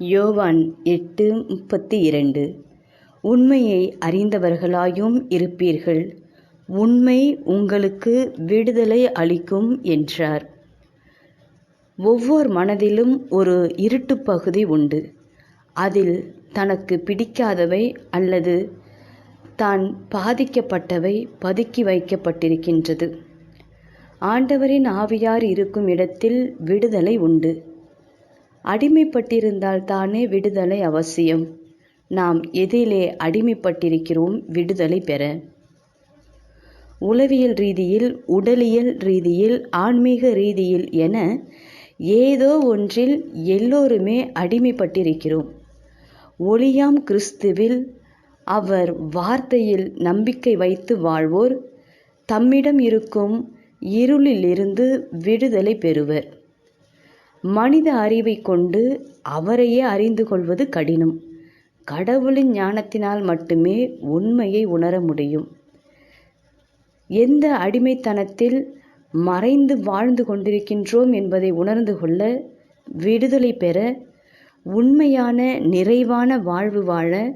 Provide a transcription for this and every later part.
யோவான் எட்டு முப்பத்தி இரண்டு. உண்மையை அறிந்தவர்களாயும் இருப்பீர்கள். உண்மை உங்களுக்கு விடுதலை அளிக்கும் என்றார். ஒவ்வொரு மனதிலும் ஒரு இருட்டுப் பகுதி உண்டு. அதில் தனக்கு பிடிக்காதவை அல்லது தான் பாதிக்கப்பட்டவை பதுக்கி வைக்கப்பட்டிருக்கின்றது. ஆண்டவரின் ஆவியார் இருக்கும் இடத்தில் விடுதலை உண்டு. அடிமைப்பட்டிருந்தால் தானே விடுதலை அவசியம். நாம் எதிலே அடிமைப்பட்டிருக்கிறோம் விடுதலை பெற. உளவியல் ரீதியில் உடலியல் ரீதியில் ஆன்மீக ரீதியில் என ஏதோ ஒன்றில் எல்லோருமே அடிமைப்பட்டிருக்கிறோம். ஒளியாம் கிறிஸ்துவில் அவர் வார்த்தையில் நம்பிக்கை வைத்து வாழ்வோர் தம்மிடம் இருக்கும் இருளிலிருந்து விடுதலை பெறுவர். மனித அறிவை கொண்டு அவரையே அறிந்து கொள்வது கடினம். கடவுளின் ஞானத்தினால் மட்டுமே உண்மையை உணர முடியும். எந்த அடிமைத்தனத்தில் மறைந்து வாழ்ந்து கொண்டிருக்கின்றோம் என்பதை உணர்ந்து கொள்ள விடுதலை பெற உண்மையான நிறைவான வாழ்வு வாழ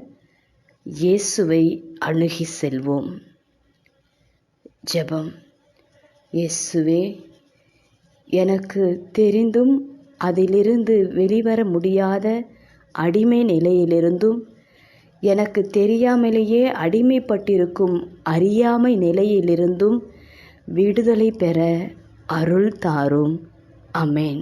இயேசுவை அணுகி செல்வோம். ஜெபம். இயேசுவே எனக்கு தெரிந்தும் அதிலிருந்து வெளிவர முடியாத அடிமை நிலையிலிருந்தும் எனக்கு தெரியாமலேயே அடிமைப்பட்டிருக்கும் அறியாமை நிலையிலிருந்தும் விடுதலை பெற அருள் தாரும். அமேன்.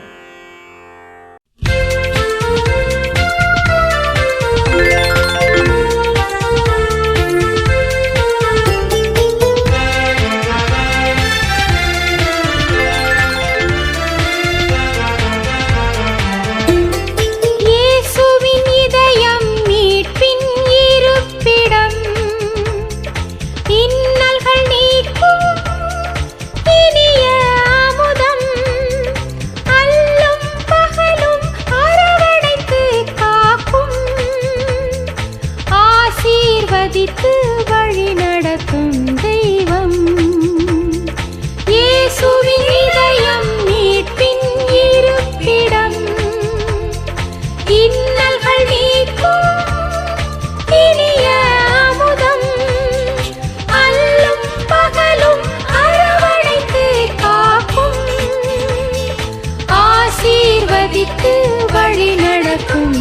பதித்து வழி நடத்தும் தெய்வம். இயேசுவின் இதயம் மீட்பின் இருப்பிடம். இன்னல்கள் நீக்கும் இனிய வழி நடக்கும்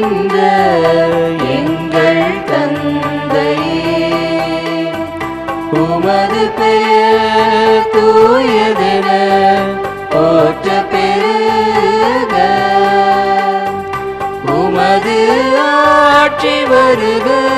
நிறைந்த எங்கள் தந்தையே. உமது பெயர் தூயதென போற்ற பெருக. உமது ஆட்சி வருக.